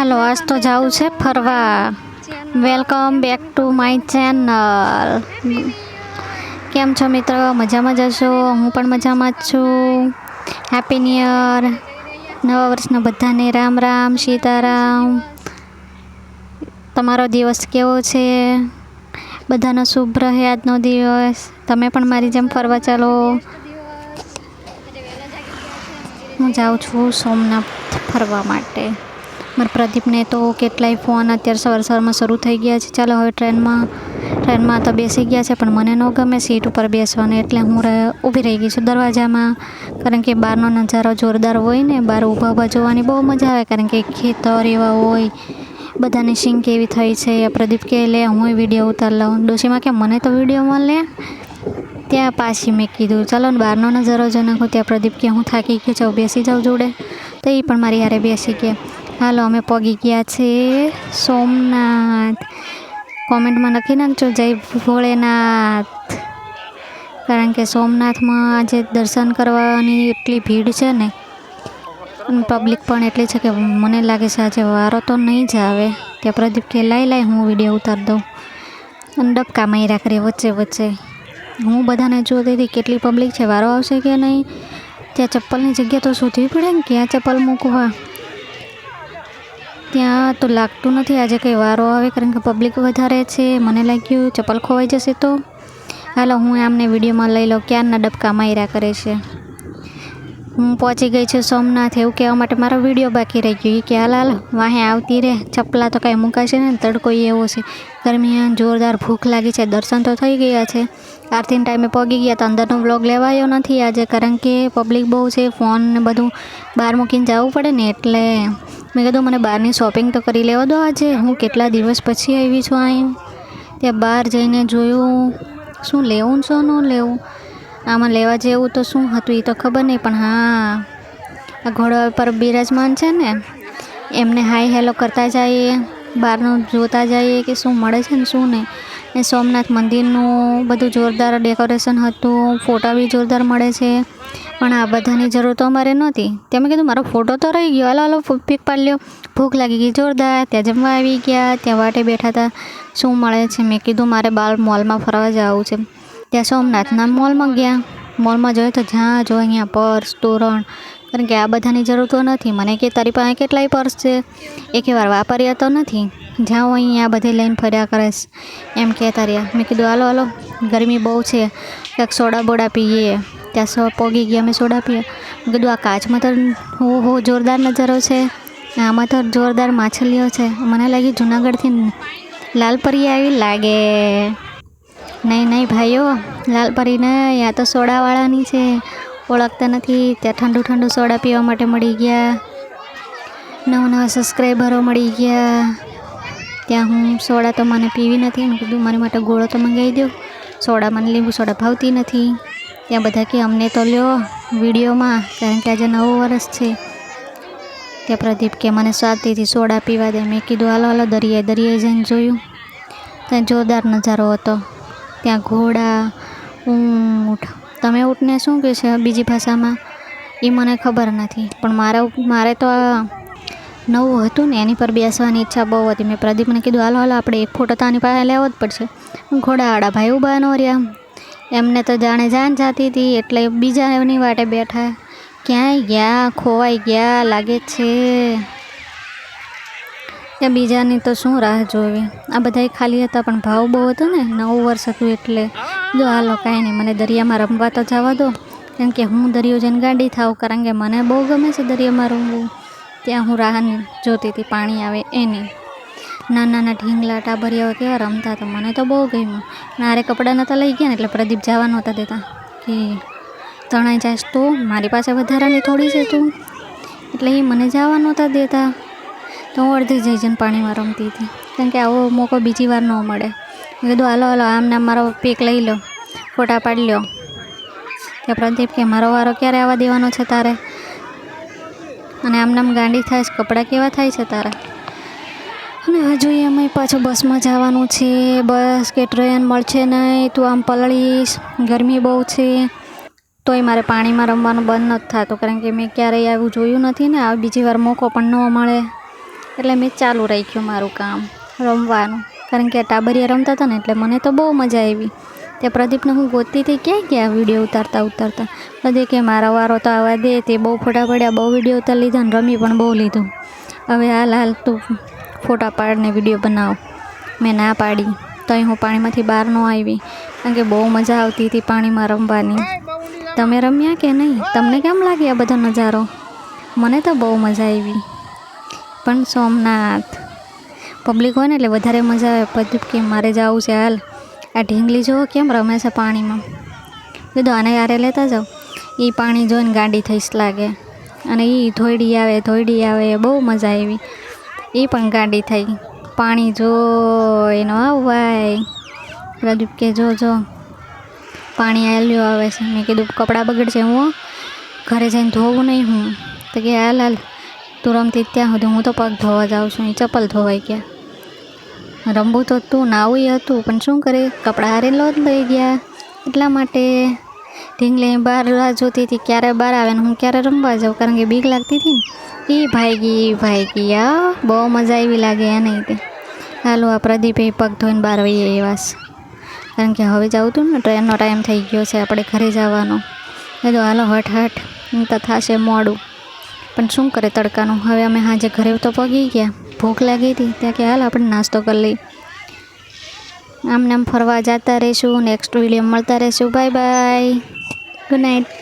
હાલો, આજ તો જવું છે ફરવા. Welcome back to my channel કેમ છો મિત્રો? મજામાં જશો હું પણ મજામાં જ છું. હેપી ન્યુ નવા વર્ષના બધાને રામ રામ, સીતારામ. તમારો દિવસ કેવો છે? બધાનો શુભ રહે આજનો દિવસ. તમે પણ મારી જેમ ફરવા ચાલો. હું જાઉં છું સોમનાથ ફરવા માટે. મારા પ્રદીપને તો કેટલાય ફોન અત્યારે સવાર સવારમાં શરૂ થઈ ગયા છે. ચાલો હવે ટ્રેનમાં ટ્રેનમાં તો બેસી ગયા છે, પણ મને ન ગમે સીટ ઉપર બેસવાનું, એટલે હું ઊભી રહી ગઈ છું દરવાજામાં. કારણ કે બહારનો નજારો જોરદાર હોય ને, બહાર ઊભા ઊભા જોવાની બહુ મજા આવે, કારણ કે ખેતર એવા હોય, બધાની સિંગ કેવી થઈ છે. પ્રદીપ કે, લે, હું વીડિયો ઉતાર લઉં. ડોશીમાં કે, મને તો વિડીયોમાં લે. ત્યાં પાછી મેં કીધું, ચાલો ને, બહારનો નજારો જો નાખો ત્યાં પ્રદીપ કે, હું થાકી ગયો છું, બેસી જાઉં જોડે. તો એ પણ મારી હારે બેસી ગયા. હાલો, અમે પગી ગયા છે સોમનાથ. કોમેન્ટમાં લખી નાખજો, જય ભોળેનાથ. કારણ કે સોમનાથમાં આજે દર્શન કરવાની એટલી ભીડ છે ને પબ્લિક પણ એટલી છે કે મને લાગે છે આજે વારો તો નહીં જ આવે. ત્યાં પ્રદીપ કે લાઈ લાઈ હું વીડિયો ઉતાર દઉં. અને ડબકા માર્યા કરીએ વચ્ચે વચ્ચે. હું બધાને જોતી હતી કેટલી પબ્લિક છે, વારો આવશે કે નહીં? ત્યાં ચપ્પલની જગ્યા તો શોધવી પડે ને, ક્યાં ચપ્પલ મૂકવા? ત્યાં તો લાગતું નથી આજે કંઈ વારો આવે કારણ કે પબ્લિક વધારે છે. મને લાગ્યું ચપ્પલ ખોવાઈ જશે તો. હાલો, હું આમને વિડીયોમાં લઈ લઉં ક્યારના ડબકા માર્યા કરે છે. હું પહોંચી ગઈ છું સોમનાથ. એવું કહેવા માટે મારો વીડિયો બાકી રહી ગયો. એ કે, હાલ હાલ, વાહે આવતી રહે ચપલા તો કાંઈ મૂકાશે ને તડકો એવો છે. દરમિયાન જોરદાર ભૂખ લાગી છે. દર્શન તો થઈ ગયા છે. આરતીના ટાઈમે પગી ગયા તો અંદરનો વ્લોગ લેવાયો નથી આજે કારણ કે પબ્લિક બહુ છે. ફોન ને બધું બહાર મૂકીને જવું પડે ને એટલે મેં કીધું મને બહારની શોપિંગ તો કરી લેવા દો આજે. હું કેટલા દિવસ પછી આવી છું અહીં? ત્યાં બહાર જઈને જોયું, શું લેવું શું ન લેવું? આમાં લેવા જેવું તો શું હતું એ તો ખબર નહીં, પણ હા, આ ઘોડા પર બિરાજમાન છે ને, એમને હાઈ હેલો કરતા જઈએ, બહારનું જોતા જઈએ કે શું મળે છે ને શું નહીં. ને સોમનાથ મંદિરનું બધું જોરદાર ડેકોરેશન હતું ફોટા બી જોરદાર મળે છે. પણ આ બધાની જરૂર તો અમારે નહોતી. ત્યાં કીધું, મારો ફોટો તો રહી ગયો. હાલો હાલો પીક પાડી લ્યો ભૂખ લાગી ગઈ, જોરદાર. ત્યાં જમવા આવી ગયા. ત્યાં વાટે બેઠા હતા. શું મળે છે? મેં કીધું, મારે બાર મોલમાં ફરવા જવું છે. ત્યાં સોમનાથના મોલમાં ગયા. મોલમાં જોયું તો જ્યાં જો અહીંયા પર્સ, તોરણ, કારણ કે આ બધાની જરૂર તો નથી. મને કે, તારી પાસે કેટલાય પર્સ છે? એકેવાર વાપર્યા તો નથી. જ્યાં હું અહીંયા બધે લઈને ફર્યા કરીશ એમ કહેતા રહ્યા. મેં કીધું, હાલો હાલો, ગરમી બહુ છે. કંઈક સોડા બોડા પીએ. ત્યાં સો પોગી ગયા, અમે સોડા પીએ. મેં કીધું, આ કાચમાં તો હો હો જોરદાર નજારો છે આમાં તો જોરદાર માછલીઓ છે. મને લાગ્યું, જુનાગઢથી લાલપરી આવી લાગે. નહીં નહીં ભાઈઓ, લાલપરી નહીં, આ તો સોડાવાળાની છે. ઓળખતા નથી, ત્યાં ઠંડુ ઠંડુ સોડા પીવા માટે મળી ગયા. નવા નવા સબસ્ક્રાઈબરો મળી ગયા. ત્યાં હું સોડા તો મને પીવી નથી. મેં કીધું, મારી માટે ગોળો તો મંગાવી દો સોડા મને લીંબુ સોડા ભાવતી નથી. ત્યાં બધા કે અમને તો લ્યો વિડીયોમાં, કારણ કે આજે નવું વર્ષ છે. ત્યાં પ્રદીપ કે મને શાંતિથી સોડા પીવા દે. મેં કીધું, હાલો હાલો દરિયાએ દરિયાએ જઈને જોયું. ત્યાં જોરદાર નજારો હતો. ત્યાં ઘોડા, ઊંટ. તમે ઊંટને શું કહે છે બીજી ભાષામાં? એ મને ખબર નથી. પણ મારે મારે તો આ નવું હતું ને, એની પર બેસવાની ઈચ્છા બહુ હતી. મેં પ્રદીપને કીધું, હાલો હાલો, આપણે એક ફોટો તો આની પાસે લેવો જ પડશે. ઘોડાવાળા ભાઈ ઊભા ન રહ્યા. એમને તો જાણે જાન જાતી હતી, એટલે બીજા એની વાટે બેઠા. ક્યાંય ગયા, ખોવાઈ ગયા, લાગે છે. ત્યાં બીજાની તો શું રાહ જોવી? આ બધા ખાલી હતા, પણ ભાવ બહુ હતો ને, નવું વર્ષ હતું એટલે. જો હાલો, કાંઈ નહીં, મને દરિયામાં રમવા તો જવા દો. કેમ કે હું દરિયો જઈને ગાડી થાવ કારણ કે મને બહુ ગમે છે દરિયામાં રમવું. ત્યાં હું રાહ જોતી હતી, પાણી આવે એની નાના નાના ઢીંગલા ટાબરિયાઓ કેવા રમતા હતા. મને તો બહુ ગમ્યું. મારે કપડાં નહોતા લઈ ગયા ને એટલે પ્રદીપ જવા નહોતા દેતા. કે તણાઈ જાય તો? મારી પાસે વધારાની થોડી છે તું. એટલે એ મને જવા નહોતા દેતા. તો હું અડધી જઈ જઈને પાણીમાં રમતી હતી. કારણ કે આવો મોકો બીજી વાર ન મળે. મેં કીધું, હાલો હાલો આમ મારો પેક લઈ લો, ફોટા પાડી લ્યો. કે પ્રદીપ કે, મારો વારો ક્યારે આવવા દેવાનો છે તારે? અને આમ ગાંડી થાય છે, કપડાં કેવા થાય છે તારા? અને હજુ અમે પાછું બસમાં જવાનું છે. બસ કે ટ્રેન મળશે નહીં, તું આમ પલળીશ. ગરમી બહુ છે. તોય મારે પાણીમાં રમવાનું બંધ નથી થતું, કારણ કે મેં ક્યારેય આવું જોયું નથી ને. આ બીજી વાર મોકો પણ ન મળે. એટલે મેં ચાલુ રાખ્યું મારું કામ, રમવાનું. કારણ કે ટાબરિયા રમતા હતા ને, એટલે મને તો બહુ મજા આવી. તે પ્રદીપને હું ગોતતી હતી, ક્યાં ગયા વીડિયો ઉતારતા ઉતારતા? બધે કે મારા વારો તો આવવા દે, તે બહુ ફોટા પડ્યા બહુ વીડિયો ઉતાર લીધા ને રમી પણ બહુ લીધું. હવે હાલ હાલ તું ફોટા પાડને વીડિયો બનાવ. મેં ના પાડી. તોય હું પાણીમાંથી બહાર ન આવી. કારણ કે બહુ મજા આવતી હતી પાણીમાં રમવાની. તમે રમ્યા કે નહીં? તમને કેમ લાગે આ બધો નજારો? મને તો બહુ મજા આવી. પણ સોમનાથ. પબ્લિક હોય ને એટલે વધારે મજા આવે. પ્રદીપ કે મારે જવું છે હાલ. આ ઢીંગલી જુઓ કેમ રમે છે પાણીમાં. કીધું આને યારે લેતા જાઓ. એ પાણી જોઈને ગાંડી થઈશ લાગે. અને એ ધોઈડી આવે ધોઈડી આવે. બહુ મજા આવી. એ પણ ગાડી થઈ. પાણી જો એનો આવવાય પ્રદીપ કે જો જો. પાણી આલ્યું આવે છે. મેં કીધું, કપડાં બગડશે હું ઘરે જઈને ધોવું નહીં હું. તો કે, હાલ હાલ. તું રમતી ત્યાં સુધી હું તો પગ ધોવા જાઉં છું. એ ચપ્પલ ધોવાઈ ગયા. રમવું તો હતું નાવું હતું, પણ શું કરે? કપડાં હારે લો જ લઈ ગયા. એટલા માટે ઢીંગલી બહાર રાહ જોતી હતી, ક્યારે બહાર આવે ને હું ક્યારે રમવા જાઉં? કારણ કે બીક લાગતી હતી ને. એ ભાઈગી એ ભાઈગી આ બહુ મજા આવી લાગે એ નહીં તે. હાલો, આ પ્રદીપે પગ ધોઈને બહાર વઈએ એ છે કારણ કે હવે જવું હતું ને, ટ્રેનનો ટાઈમ થઈ ગયો છે, આપણે ઘરે જવાનો. કીધું હાલો, હટ હું તો થશે મોડું. પણ શું કરે તડકાનું? હવે અમે હાજે ઘરે તો પગી ગયા. ભૂખ લાગી હતી, ત્યાં કે હાલ આપણે નાસ્તો કરી લઈ આમ ફરવા જતા રહીશું. નેક્સ્ટ વીડિયો મળતા રહીશું. Bye bye good night